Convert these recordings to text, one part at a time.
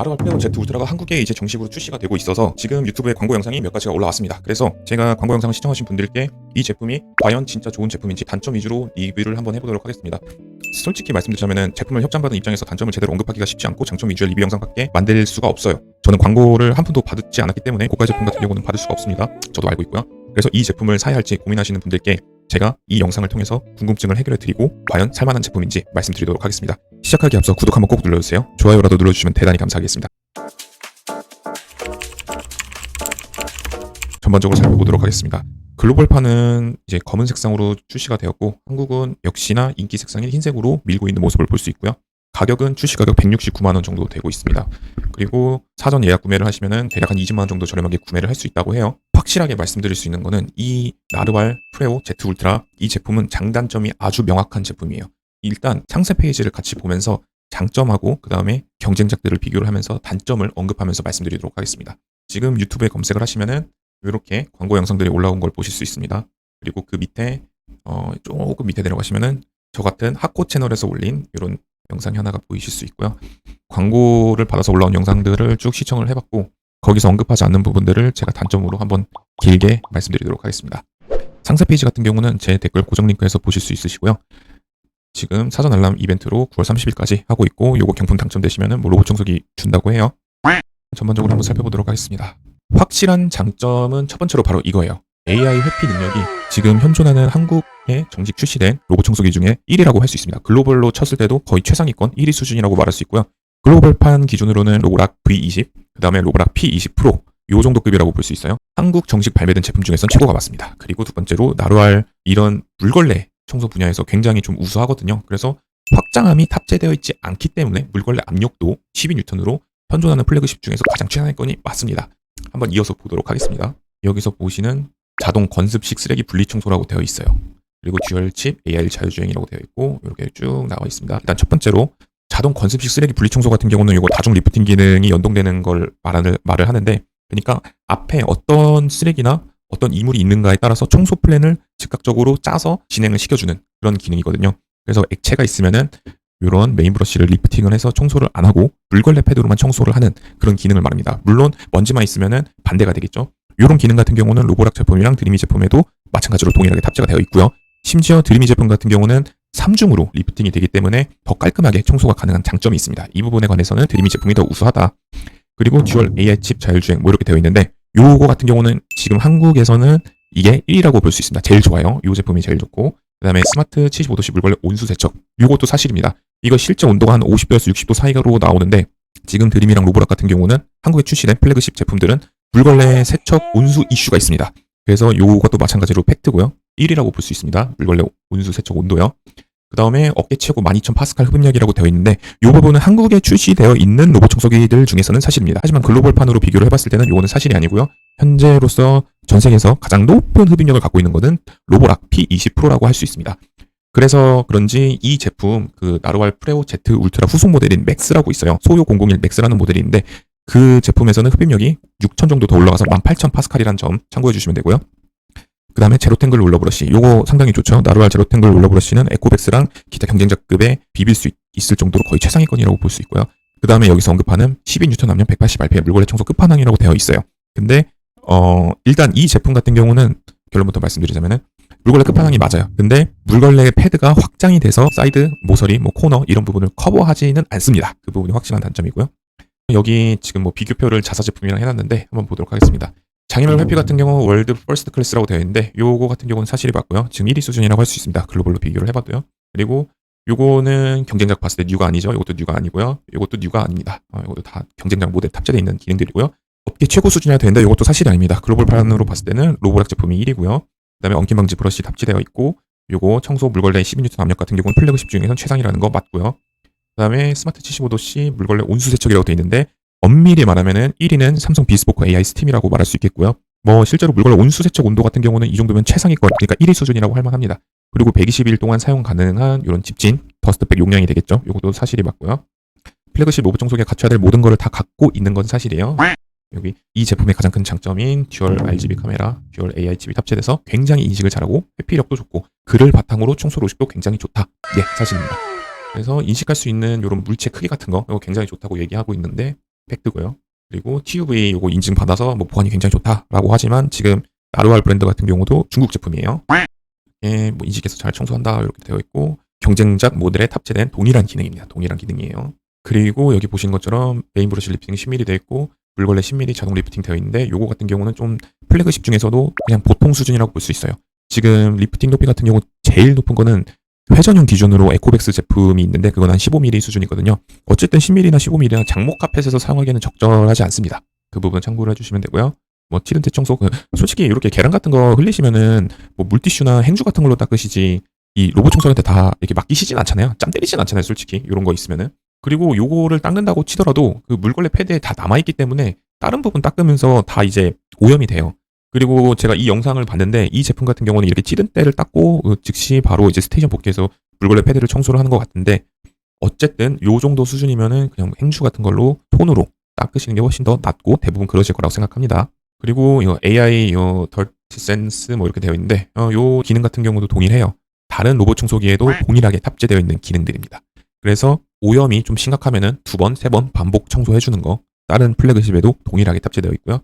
나르갈 페어 Z 울트라가 한국에 이제 정식으로 출시가 되고 있어서 지금 유튜브에 광고 영상이 몇 가지가 올라왔습니다. 그래서 제가 광고 영상을 시청하신 분들께 이 제품이 과연 진짜 좋은 제품인지 단점 위주로 리뷰를 한번 해보도록 하겠습니다. 솔직히 말씀드리자면 제품을 협찬받은 입장에서 단점을 제대로 언급하기가 쉽지 않고 장점 위주의 리뷰 영상밖에 만들 수가 없어요. 저는 광고를 한 푼도 받지 않았기 때문에 고가 제품 같은 경우는 받을 수가 없습니다. 저도 알고 있고요. 그래서 이 제품을 사야 할지 고민하시는 분들께 제가 이 영상을 통해서 궁금증을 해결해 드리고 과연 살만한 제품인지 말씀드리도록 하겠습니다. 시작하기 앞서 구독 한번 꼭 눌러주세요. 좋아요라도 눌러주시면 대단히 감사하겠습니다. 전반적으로 살펴보도록 하겠습니다. 글로벌판은 이제 검은 색상으로 출시가 되었고 한국은 역시나 인기 색상인 흰색으로 밀고 있는 모습을 볼 수 있고요. 가격은 출시 가격 169만 원 정도 되고 있습니다. 그리고 사전 예약 구매를 하시면은 대략 한 20만 원 정도 저렴하게 구매를 할 수 있다고 해요. 확실하게 말씀드릴 수 있는 거는 이 나르왈 프레오 Z 울트라 이 제품은 장단점이 아주 명확한 제품이에요. 일단 상세 페이지를 같이 보면서 장점하고 그 다음에 경쟁작들을 비교를 하면서 단점을 언급하면서 말씀드리도록 하겠습니다. 지금 유튜브에 검색을 하시면은 이렇게 광고 영상들이 올라온 걸 보실 수 있습니다. 그리고 그 밑에 어, 조금 밑에 내려가시면은 저 같은 학고 채널에서 올린 이런 영상이 하나가 보이실 수 있고요. 광고를 받아서 올라온 영상들을 쭉 시청을 해봤고 거기서 언급하지 않는 부분들을 제가 단점으로 한번 길게 말씀드리도록 하겠습니다. 상세 페이지 같은 경우는 제 댓글 고정 링크에서 보실 수 있으시고요. 지금 사전 알람 이벤트로 9월 30일까지 하고 있고 요거 경품 당첨되시면은 뭐 로봇 청소기 준다고 해요. 전반적으로 한번 살펴보도록 하겠습니다. 확실한 장점은 첫 번째로 바로 이거예요. AI 회피 능력이 지금 현존하는 한국에 정식 출시된 로봇 청소기 중에 1위라고 할 수 있습니다. 글로벌로 쳤을 때도 거의 최상위권 1위 수준이라고 말할 수 있고요. 글로벌판 기준으로는 로보락 V20, 그 다음에 로보락 P20 프로 요 정도 급이라고 볼 수 있어요. 한국 정식 발매된 제품 중에선 최고가 맞습니다. 그리고 두 번째로 나루알 이런 물걸레 청소 분야에서 굉장히 좀 우수하거든요. 그래서 확장함이 탑재되어 있지 않기 때문에 물걸레 압력도 12N으로 현존하는 플래그십 중에서 가장 최상위권이 맞습니다. 한번 이어서 보도록 하겠습니다. 여기서 보시는 자동 건습식 쓰레기 분리 청소라고 되어 있어요. 그리고 듀얼 칩 AI 자율주행이라고 되어 있고 이렇게 쭉 나와 있습니다. 일단 첫 번째로 자동 건습식 쓰레기 분리 청소 같은 경우는 이거 다중 리프팅 기능이 연동되는 걸 말을 말을 하는데 그러니까 앞에 어떤 쓰레기나 어떤 이물이 있는가에 따라서 청소 플랜을 즉각적으로 짜서 진행을 시켜주는 그런 기능이거든요. 그래서 액체가 있으면은 이런 메인 브러쉬를 리프팅을 해서 청소를 안 하고 물걸레 패드로만 청소를 하는 그런 기능을 말합니다. 물론 먼지만 있으면은 반대가 되겠죠. 이런 기능 같은 경우는 로보락 제품이랑 드리미 제품에도 마찬가지로 동일하게 탑재가 되어 있고요. 심지어 드리미 제품 같은 경우는 3중으로 리프팅이 되기 때문에 더 깔끔하게 청소가 가능한 장점이 있습니다. 이 부분에 관해서는 드리미 제품이 더 우수하다. 그리고 듀얼 AI 칩 자율주행 뭐 이렇게 되어 있는데 요거 같은 경우는 지금 한국에서는 이게 1위라고 볼 수 있습니다. 제일 좋아요. 이 제품이 제일 좋고 그 다음에 스마트 75도씨 물걸레 온수 세척 요것도 사실입니다. 이거 실제 온도가 한 50도에서 60도 사이로 나오는데 지금 드림이랑 로보락 같은 경우는 한국에 출시된 플래그십 제품들은 물걸레 세척 온수 이슈가 있습니다. 그래서 요것도 마찬가지로 팩트고요. 1위라고 볼 수 있습니다. 물걸레 온수 세척 온도요. 그 다음에 어깨 최고 12,000 파스칼 흡입력이라고 되어 있는데 이 부분은 한국에 출시되어 있는 로봇 청소기들 중에서는 사실입니다. 하지만 글로벌판으로 비교를 해봤을 때는 이거는 사실이 아니고요. 현재로서 전 세계에서 가장 높은 흡입력을 갖고 있는 것은 로보락 P20 프로라고 할 수 있습니다. 그래서 그런지 이 제품 그 나르왈 프레오 Z 울트라 후속 모델인 맥스라고 있어요. 소요 001 맥스라는 모델인데 그 제품에서는 흡입력이 6,000 정도 더 올라가서 18,000 파스칼이라는 점 참고해 주시면 되고요. 그 다음에 제로탱글 롤러브러쉬 요거 상당히 좋죠. 나루알 제로탱글 롤러브러쉬는 에코백스랑 기타 경쟁작급에 비빌 수 있- 있을 정도로 거의 최상위권이라고 볼 수 있고요. 그 다음에 여기서 언급하는 12N 압력 180rpm 물걸레 청소 끝판왕이라고 되어 있어요. 근데 어 일단 이 제품 같은 경우는 결론부터 말씀드리자면은 물걸레 끝판왕이 맞아요. 근데 물걸레 패드가 확장이 돼서 사이드, 모서리, 뭐 코너 이런 부분을 커버하지는 않습니다. 그 부분이 확실한 단점이고요. 여기 지금 뭐 비교표를 자사 제품이랑 해놨는데 한번 보도록 하겠습니다. 장애물 회피 같은 경우 월드 퍼스트 클래스라고 되어 있는데 요거 같은 경우는 사실이 맞고요. 지금 1위 수준이라고 할 수 있습니다. 글로벌로 비교를 해봐도요. 그리고 요거는 경쟁작 봤을 때 뉴가 아니죠. 요것도 뉴가 아니고요. 요것도 뉴가 아닙니다. 어, 요것도 다 경쟁작 모델 탑재되어 있는 기능들이고요. 업계 최고 수준이라 되는데 요것도 사실이 아닙니다. 글로벌판으로 봤을 때는 로보락 제품이 1위고요. 그 다음에 엉킴 방지 브러쉬 탑재되어 있고 요거 청소 물걸레 12N 압력 같은 경우는 플래그십 중에선 최상이라는 거 맞고요. 그 다음에 스마트 75도씨 물걸레 온수 세척이라고 되어 있는데 엄밀히 말하면은 1위는 삼성 비스포크 AI 스팀이라고 말할 수 있겠고요. 뭐 실제로 물걸레 온수 세척 온도 같은 경우는 이 정도면 최상위권, 그러니까 1위 수준이라고 할 만합니다. 그리고 120일 동안 사용 가능한 이런 집진 더스트백 용량이 되겠죠. 이것도 사실이 맞고요. 플래그십 로봇 청소기에 갖춰야 될 모든 거를 다 갖고 있는 건 사실이에요. 여기 이 제품의 가장 큰 장점인 듀얼 RGB 카메라, 듀얼 AI 칩이 탑재돼서 굉장히 인식을 잘하고 회피력도 좋고 글을 바탕으로 청소 로식도 굉장히 좋다. 예, 사실입니다. 그래서 인식할 수 있는 이런 물체 크기 같은 거 이거 굉장히 좋다고 얘기하고 있는데 팩트고요. 그리고 TUV 요거 인증 받아서 뭐 보안이 굉장히 좋다라고 하지만 지금 나루알 브랜드 같은 경우도 중국 제품이에요. 예, 뭐 인식해서 잘 청소한다 이렇게 되어 있고 경쟁작 모델에 탑재된 동일한 기능입니다. 동일한 기능이에요. 그리고 여기 보시는 것처럼 메인 브러쉬 리프팅 10mm 되어 있고 물걸레 10mm 자동 리프팅 되어 있는데 요거 같은 경우는 좀 플래그십 중에서도 그냥 보통 수준이라고 볼 수 있어요. 지금 리프팅 높이 같은 경우 제일 높은 거는 회전형 기준으로 에코백스 제품이 있는데 그건 한 15mm 수준이거든요. 어쨌든 10mm나 15mm나 장목 카펫에서 사용하기에는 적절하지 않습니다. 그 부분 참고를 해주시면 되고요. 뭐 티른테 청소 그 솔직히 이렇게 계란 같은 거 흘리시면은 뭐 물티슈나 행주 같은 걸로 닦으시지 이 로봇 청소기한테 다 이렇게 맡기시진 않잖아요. 짬 때리진 않잖아요, 솔직히 이런 거 있으면은. 그리고 요거를 닦는다고 치더라도 그 물걸레 패드에 다 남아있기 때문에 다른 부분 닦으면서 다 이제 오염이 돼요. 그리고 제가 이 영상을 봤는데 이 제품 같은 경우는 이렇게 찌든 때를 닦고 그 즉시 바로 이제 스테이션 복귀해서 물걸레 패드를 청소를 하는 것 같은데 어쨌든 요 정도 수준이면은 그냥 행주 같은 걸로 톤으로 닦으시는 게 훨씬 더 낫고 대부분 그러실 거라고 생각합니다. 그리고 이 AI 요 덜트 센스 뭐 이렇게 되어 있는데 어, 요 기능 같은 경우도 동일해요. 다른 로봇 청소기에도 동일하게 탑재되어 있는 기능들입니다. 그래서 오염이 좀 심각하면은 두 번, 세 번 반복 청소해 주는 거 다른 플래그십에도 동일하게 탑재되어 있고요.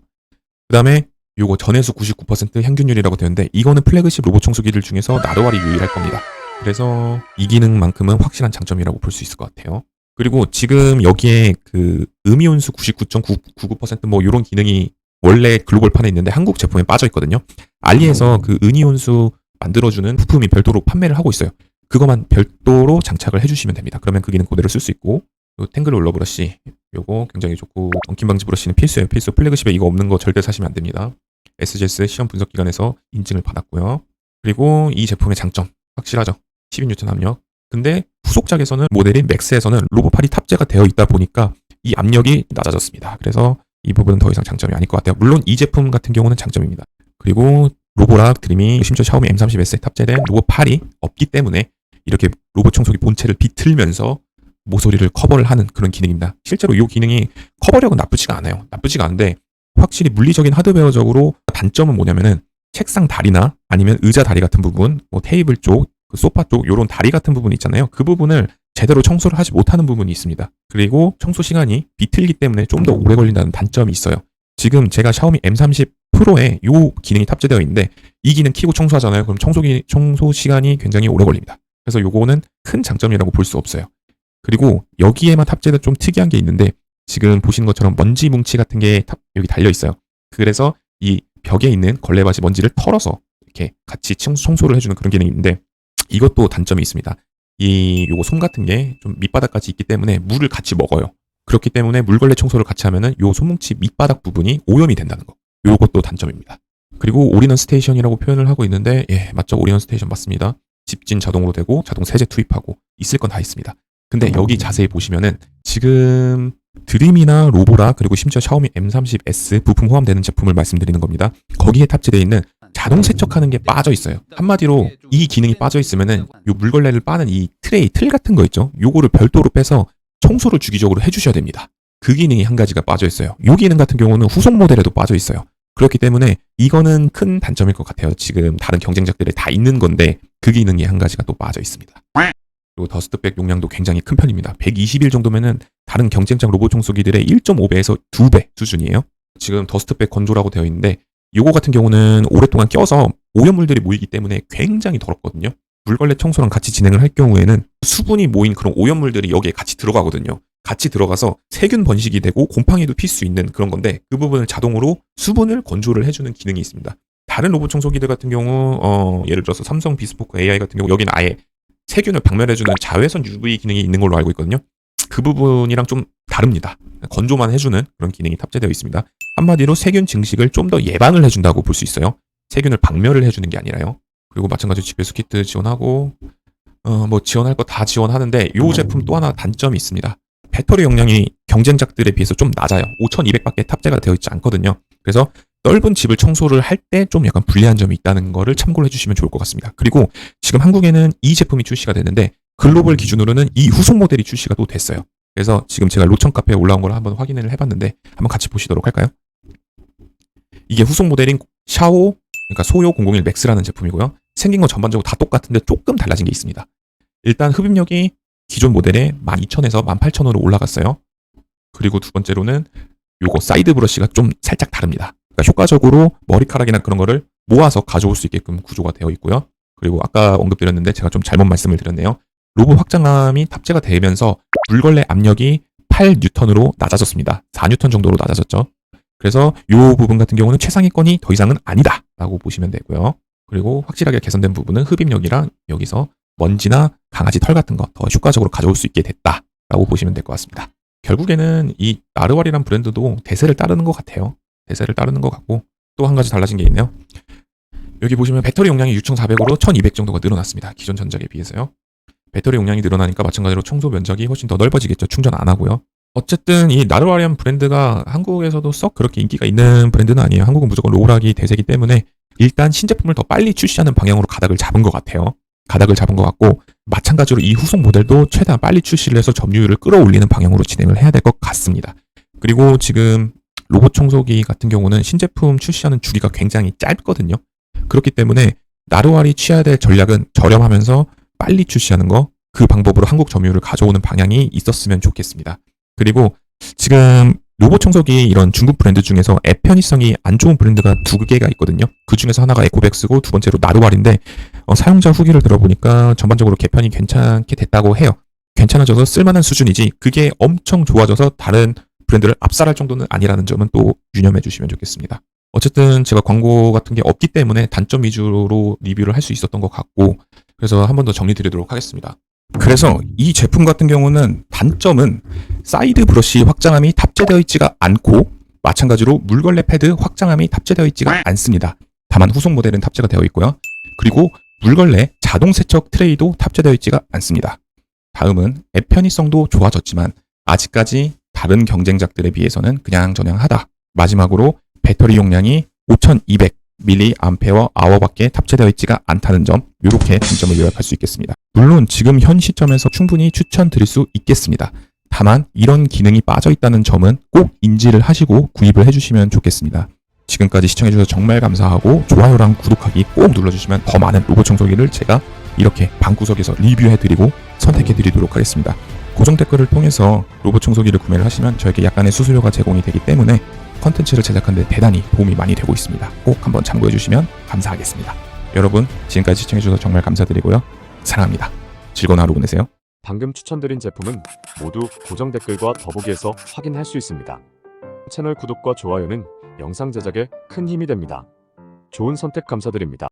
그 다음에 요거 전해수 99% 향균율이라고 되는데 이거는 플래그십 로봇 청소기들 중에서 나도알이 유일할 겁니다. 그래서 이 기능만큼은 확실한 장점이라고 볼 수 있을 것 같아요. 그리고 지금 여기에 그 음이온수 99.99%뭐 이런 기능이 원래 글로벌판에 있는데 한국 제품에 빠져 있거든요. 알리에서 그 은이온수 만들어주는 부품이 별도로 판매를 하고 있어요. 그것만 별도로 장착을 해주시면 됩니다. 그러면 그 기능 그대로 쓸 수 있고 요 탱글 롤러 브러쉬 요거 굉장히 좋고 엉킴 방지 브러쉬는 필수예요. 필수 플래그십에 이거 없는 거 절대 사시면 안 됩니다. SGS 시험 분석 기관에서 인증을 받았고요. 그리고 이 제품의 장점 확실하죠. 12N 압력. 근데 후속작에서는 모델인 맥스에서는 로봇팔이 탑재가 되어 있다 보니까 이 압력이 낮아졌습니다. 그래서 이 부분은 더 이상 장점이 아닐 것 같아요. 물론 이 제품 같은 경우는 장점입니다. 그리고 로보락 드림이 심지어 샤오미 M30S에 탑재된 로봇팔이 없기 때문에 이렇게 로봇 청소기 본체를 비틀면서 모서리를 커버를 하는 그런 기능입니다. 실제로 이 기능이 커버력은 나쁘지가 않아요. 나쁘지가 않은데 확실히 물리적인 하드웨어적으로 단점은 뭐냐면은 책상 다리나 아니면 의자 다리 같은 부분, 뭐 테이블 쪽, 그 소파 쪽 요런 다리 같은 부분 있잖아요. 그 부분을 제대로 청소를 하지 못하는 부분이 있습니다. 그리고 청소 시간이 비틀기 때문에 좀 더 오래 걸린다는 단점이 있어요. 지금 제가 샤오미 M30 프로에 요 기능이 탑재되어 있는데 이 기능 키고 청소하잖아요. 그럼 청소기 청소 시간이 굉장히 오래 걸립니다. 그래서 요거는 큰 장점이라고 볼 수 없어요. 그리고 여기에만 탑재된 좀 특이한 게 있는데 지금 보시는 것처럼 먼지 뭉치 같은 게 탑, 여기 달려 있어요. 그래서 이 벽에 있는 걸레바지 먼지를 털어서 이렇게 같이 청소를 해주는 그런 기능이 있는데 이것도 단점이 있습니다. 이 요거 솜 같은 게 좀 밑바닥까지 있기 때문에 물을 같이 먹어요. 그렇기 때문에 물걸레 청소를 같이 하면은 요 솜뭉치 밑바닥 부분이 오염이 된다는 거. 요것도 단점입니다. 그리고 올인원 스테이션이라고 표현을 하고 있는데 예, 맞죠? 올인원 스테이션 맞습니다. 집진 자동으로 되고 자동 세제 투입하고 있을 건 다 있습니다. 근데 여기 자세히 보시면은 지금 드림이나 로보라 그리고 심지어 샤오미 M30S 부품 호환되는 제품을 말씀드리는 겁니다. 거기에 탑재되어 있는 자동 세척하는 게 빠져 있어요. 한마디로 이 기능이 빠져 있으면은 요 물걸레를 빠는 이 트레이 틀 같은 거 있죠. 요거를 별도로 빼서 청소를 주기적으로 해주셔야 됩니다. 그 기능이 한 가지가 빠져 있어요. 요 기능 같은 경우는 후속 모델에도 빠져 있어요. 그렇기 때문에 이거는 큰 단점일 것 같아요. 지금 다른 경쟁작들에 다 있는 건데 그 기능이 한 가지가 또 빠져 있습니다. 그리고 더스트백 용량도 굉장히 큰 편입니다. 120일 정도면은 다른 경쟁작 로봇 청소기들의 1.5배에서 2배 수준이에요. 지금 더스트백 건조라고 되어 있는데 요거 같은 경우는 오랫동안 껴서 오염물들이 모이기 때문에 굉장히 더럽거든요. 물걸레 청소랑 같이 진행을 할 경우에는 수분이 모인 그런 오염물들이 여기에 같이 들어가거든요. 같이 들어가서 세균 번식이 되고 곰팡이도 필 수 있는 그런 건데 그 부분을 자동으로 수분을 건조를 해주는 기능이 있습니다. 다른 로봇 청소기들 같은 경우 어, 예를 들어서 삼성 비스포크 AI 같은 경우 여기는 아예 세균을 박멸해주는 자외선 UV 기능이 있는 걸로 알고 있거든요. 그 부분이랑 좀 다릅니다. 건조만 해주는 그런 기능이 탑재되어 있습니다. 한마디로 세균 증식을 좀 더 예방을 해준다고 볼 수 있어요. 세균을 박멸을 해주는 게 아니라요. 그리고 마찬가지로 집에서 키트 지원하고 어, 뭐 지원할 거 다 지원하는데 이 제품 또 하나 단점이 있습니다. 배터리 용량이 경쟁작들에 비해서 좀 낮아요. 5200밖에 탑재가 되어 있지 않거든요. 그래서 넓은 집을 청소를 할 때 좀 약간 불리한 점이 있다는 거를 참고를 해주시면 좋을 것 같습니다. 그리고 지금 한국에는 이 제품이 출시가 됐는데 글로벌 기준으로는 이 후속 모델이 출시가 또 됐어요. 그래서 지금 제가 로천 카페에 올라온 걸 한번 확인을 해봤는데 한번 같이 보시도록 할까요? 이게 후속 모델인 샤오 그러니까 소요 001 맥스라는 제품이고요. 생긴 건 전반적으로 다 똑같은데 조금 달라진 게 있습니다. 일단 흡입력이 기존 모델에 12,000에서 18,000으로 올라갔어요. 그리고 두 번째로는 요거 사이드 브러쉬가 좀 살짝 다릅니다. 그러니까 효과적으로 머리카락이나 그런 거를 모아서 가져올 수 있게끔 구조가 되어 있고요. 그리고 아까 언급드렸는데 제가 좀 잘못 말씀을 드렸네요. 로봇 확장함이 탑재가 되면서 물걸레 압력이 8뉴턴으로 낮아졌습니다. 4뉴턴 정도로 낮아졌죠. 그래서 이 부분 같은 경우는 최상위권이 더 이상은 아니다 라고 보시면 되고요. 그리고 확실하게 개선된 부분은 흡입력이랑 여기서 먼지나 강아지 털 같은 거 더 효과적으로 가져올 수 있게 됐다 라고 보시면 될 것 같습니다. 결국에는 이 나르왈이란 브랜드도 대세를 따르는 것 같아요. 대세를 따르는 것 같고 또 한 가지 달라진 게 있네요. 여기 보시면 배터리 용량이 6,400으로 1,200 정도가 늘어났습니다. 기존 전작에 비해서요. 배터리 용량이 늘어나니까 마찬가지로 청소 면적이 훨씬 더 넓어지겠죠. 충전 안 하고요. 어쨌든 이 나르와리안 브랜드가 한국에서도 썩 그렇게 인기가 있는 브랜드는 아니에요. 한국은 무조건 로락이 대세기 때문에 일단 신제품을 더 빨리 출시하는 방향으로 가닥을 잡은 것 같아요. 가닥을 잡은 것 같고 마찬가지로 이 후속 모델도 최대한 빨리 출시를 해서 점유율을 끌어올리는 방향으로 진행을 해야 될 것 같습니다. 그리고 지금 로봇 청소기 같은 경우는 신제품 출시하는 주기가 굉장히 짧거든요. 그렇기 때문에 나르왈이 취해야 될 전략은 저렴하면서 빨리 출시하는 거, 그 방법으로 한국 점유율을 가져오는 방향이 있었으면 좋겠습니다. 그리고 지금 로봇 청소기 이런 중국 브랜드 중에서 앱 편의성이 안 좋은 브랜드가 두 개가 있거든요. 그 중에서 하나가 에코백스고 두 번째로 나르왈인데 어, 사용자 후기를 들어보니까 전반적으로 개편이 괜찮게 됐다고 해요. 괜찮아져서 쓸만한 수준이지 그게 엄청 좋아져서 다른 브랜드를 압살할 정도는 아니라는 점은 또 유념해 주시면 좋겠습니다. 어쨌든 제가 광고 같은 게 없기 때문에 단점 위주로 리뷰를 할 수 있었던 것 같고 그래서 한 번 더 정리 드리도록 하겠습니다. 그래서 이 제품 같은 경우는 단점은 사이드 브러쉬 확장함이 탑재되어 있지가 않고 마찬가지로 물걸레 패드 확장함이 탑재되어 있지가 않습니다. 다만 후속 모델은 탑재가 되어 있고요. 그리고 물걸레 자동 세척 트레이도 탑재되어 있지가 않습니다. 다음은 앱 편의성도 좋아졌지만 아직까지 다른 경쟁작들에 비해서는 그냥 저냥 하다. 마지막으로 배터리 용량이 5200 mAh밖에 탑재되어 있지가 않다는 점, 이렇게 단점을 요약할 수 있겠습니다. 물론 지금 현 시점에서 충분히 추천드릴 수 있겠습니다. 다만 이런 기능이 빠져 있다는 점은 꼭 인지를 하시고 구입을 해주시면 좋겠습니다. 지금까지 시청해주셔서 정말 감사하고 좋아요랑 구독하기 꼭 눌러주시면 더 많은 로봇 청소기를 제가 이렇게 방구석에서 리뷰해드리고 선택해드리도록 하겠습니다. 고정 댓글을 통해서 로봇 청소기를 구매를 하시면 저에게 약간의 수수료가 제공이 되기 때문에 컨텐츠를 제작하는 데 대단히 도움이 많이 되고 있습니다. 꼭 한번 참고해 주시면 감사하겠습니다. 여러분 지금까지 시청해 주셔서 정말 감사드리고요. 사랑합니다. 즐거운 하루 보내세요. 방금 추천드린 제품은 모두 고정 댓글과 더보기에서 확인할 수 있습니다. 채널 구독과 좋아요는 영상 제작에 큰 힘이 됩니다. 좋은 선택 감사드립니다.